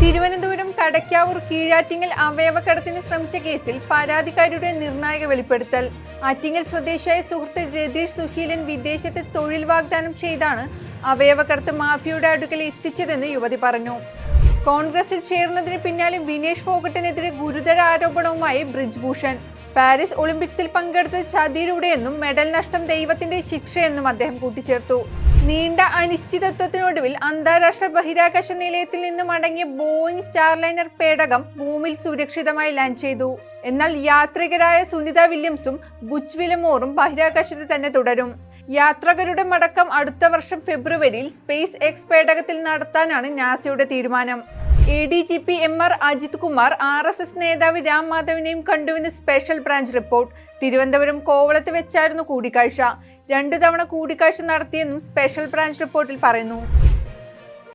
തിരുവനന്തപുരം കടയ്ക്കാവൂർ കീഴാറ്റിങ്ങൽ അവയവക്കടത്തിന് ശ്രമിച്ച കേസിൽ പരാതിക്കാരിയുടെ നിർണായക വെളിപ്പെടുത്തൽ. ആറ്റിങ്ങൽ സ്വദേശിയായ സുഹൃത്ത് രതീഷ് സുശീലൻ വിദേശത്ത് തൊഴിൽ വാഗ്ദാനം ചെയ്താണ് അവയവക്കടത്ത് മാഫിയയുടെ അടുക്കൽ എത്തിച്ചതെന്ന് യുവതി പറഞ്ഞു. കോൺഗ്രസിൽ ചേർന്നതിന് പിന്നാലെ വിനേഷ് ഫോഗട്ടിനെതിരെ ഗുരുതര ആരോപണവുമായി ബ്രിജ്ഭൂഷൺ. പാരീസ് ഒളിമ്പിക്സിൽ പങ്കെടുത്ത ചതിയിലൂടെയെന്നും മെഡൽ നഷ്ടം ദൈവത്തിന്റെ ശിക്ഷയെന്നും അദ്ദേഹം കൂട്ടിച്ചേർത്തു. നീണ്ട അനിശ്ചിതത്വത്തിനൊടുവിൽ അന്താരാഷ്ട്ര ബഹിരാകാശ നിലയത്തിൽ നിന്ന് മടങ്ങിയ ബോയിങ് സ്റ്റാർലൈനർ പേടകം ഭൂമിയിൽ സുരക്ഷിതമായി ലാൻഡ് ചെയ്തു. എന്നാൽ യാത്രികരായ സുനിത വില്യംസും ബുച്ച് വിലമോറും ബഹിരാകാശത്ത് തന്നെ തുടരും. യാത്രികരുടെ മടക്കം അടുത്ത വർഷം ഫെബ്രുവരിയിൽ സ്പേസ് എക്സ് പേടകത്തിൽ നടത്താനാണ് നാസയുടെ തീരുമാനം. A D G P M R Ajith Kumar R S S നേതാവ് രാം മാധവിനെയും കണ്ടുവെന്ന് സ്പെഷ്യൽ ബ്രാഞ്ച് റിപ്പോർട്ട്. തിരുവനന്തപുരം കോവളത്ത് വെച്ചായിരുന്നു കൂടിക്കാഴ്ച. രണ്ടു തവണ കൂടിക്കാഴ്ച നടത്തിയെന്നും സ്പെഷ്യൽ ബ്രാഞ്ച് റിപ്പോർട്ടിൽ പറയുന്നു.